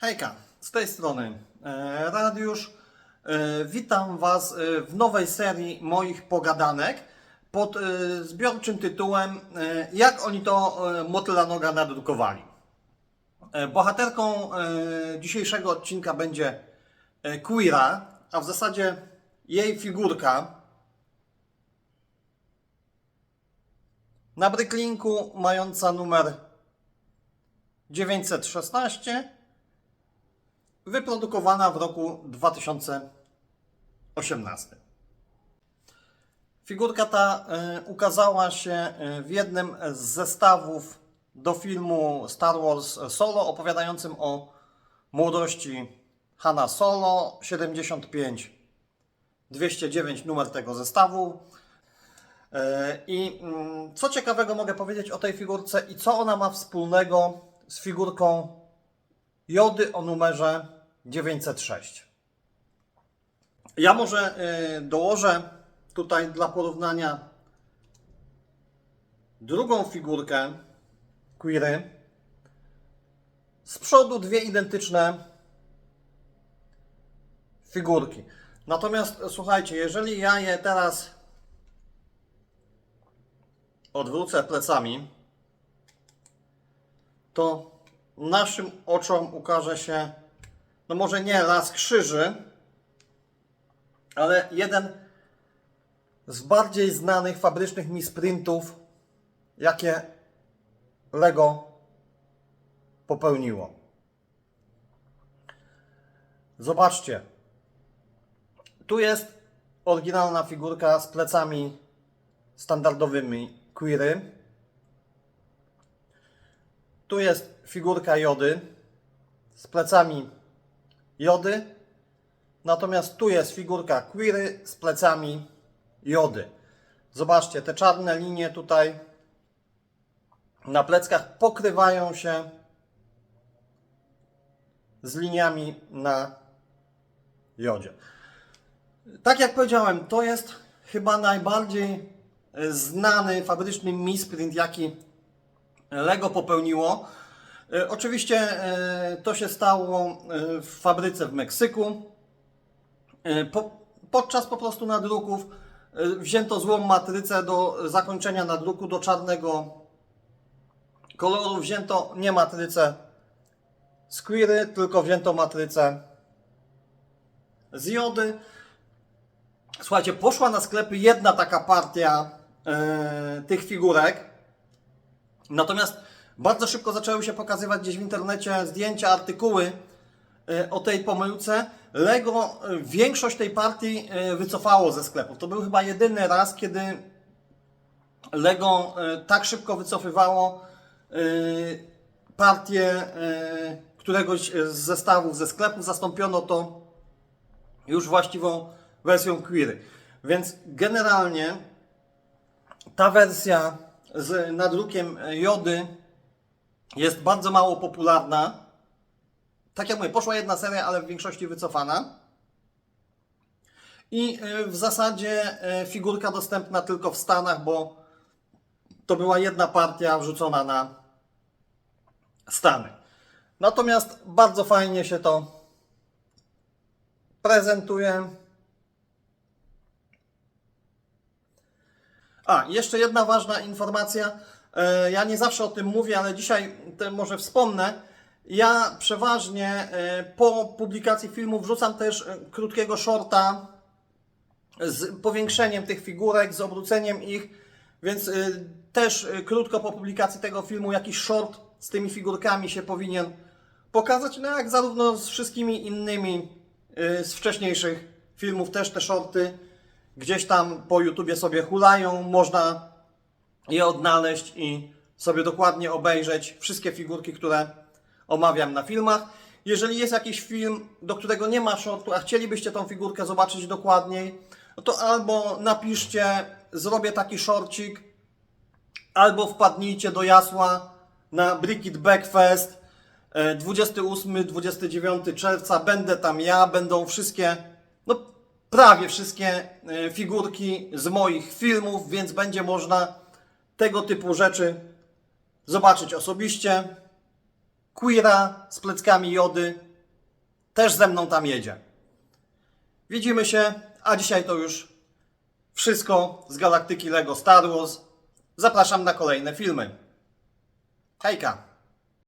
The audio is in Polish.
Hejka, z tej strony e, Radiusz. E, Witam Was e, w nowej serii moich pogadanek pod zbiorczym tytułem Jak oni to motyla noga nadrukowali. Bohaterką dzisiejszego odcinka będzie Queera, a w zasadzie jej figurka. Na bryklinku mająca numer 916 wyprodukowana w roku 2018. Figurka ta e, ukazała się e, w jednym z zestawów do filmu Star Wars Solo opowiadającym o młodości Hanna Solo 75 209 numer tego zestawu. E, I mm, co ciekawego mogę powiedzieć o tej figurce i co ona ma wspólnego z figurką Jody o numerze 906. Ja może y, dołożę tutaj dla porównania drugą figurkę Queery. Z przodu dwie identyczne figurki. Natomiast słuchajcie, jeżeli ja je teraz odwrócę plecami, to naszym oczom ukaże się, no może nie las krzyży, ale jeden z bardziej znanych fabrycznych misprintów, jakie Lego popełniło. Zobaczcie. Tu jest oryginalna figurka z plecami standardowymi Queery. Tu jest figurka Jody z plecami Jody. Natomiast tu jest figurka Queery z plecami Jody. Zobaczcie, te czarne linie tutaj na pleckach pokrywają się z liniami na Jodzie. Tak jak powiedziałem, to jest chyba najbardziej e, znany fabryczny misprint, jaki Lego popełniło. E, Oczywiście e, to się stało e, w fabryce w Meksyku. Po, podczas po prostu nadruków wzięto złą matrycę do zakończenia nadruku do czarnego koloru. Wzięto nie matrycę z Queery, tylko wzięto matrycę z Jody. Słuchajcie, poszła na sklepy jedna taka partia e, tych figurek. Natomiast bardzo szybko zaczęły się pokazywać gdzieś w internecie zdjęcia, artykuły e, o tej pomyłce. Lego e, większość tej partii e, wycofało ze sklepów. To był chyba jedyny raz, kiedy Lego tak szybko wycofywało partię któregoś z zestawów ze sklepów. Zastąpiono to już właściwą wersją Query. Więc generalnie ta wersja z nadrukiem Jody jest bardzo mało popularna. Tak jak mówię, poszła jedna seria, ale w większości wycofana. I y, w zasadzie y, figurka dostępna tylko w Stanach, bo to była jedna partia wrzucona na Stany. Natomiast bardzo fajnie się to prezentuje. A, jeszcze jedna ważna informacja. E, Ja nie zawsze o tym mówię, ale dzisiaj może wspomnę. Ja przeważnie e, po publikacji filmu wrzucam też e, krótkiego shorta z powiększeniem tych figurek, z obróceniem ich, więc też krótko po publikacji tego filmu jakiś short z tymi figurkami się powinien pokazać, no jak zarówno z wszystkimi innymi z wcześniejszych filmów też te shorty gdzieś tam po YouTubie sobie hulają, można je odnaleźć i sobie dokładnie obejrzeć wszystkie figurki, które omawiam na filmach. Jeżeli jest jakiś film, do którego nie ma shortu, a chcielibyście tą figurkę zobaczyć dokładniej, no to albo napiszcie, zrobię taki shortcik, albo wpadnijcie do jasła na Brickit Backfest e, 28-29 czerwca. Będę tam ja, będą wszystkie, no prawie wszystkie e, figurki z moich filmów, więc będzie można tego typu rzeczy zobaczyć osobiście. Queera z pleckami jody też ze mną tam jedzie. Widzimy się, a dzisiaj to już wszystko z galaktyki Lego Star Wars. Zapraszam na kolejne filmy. Hejka!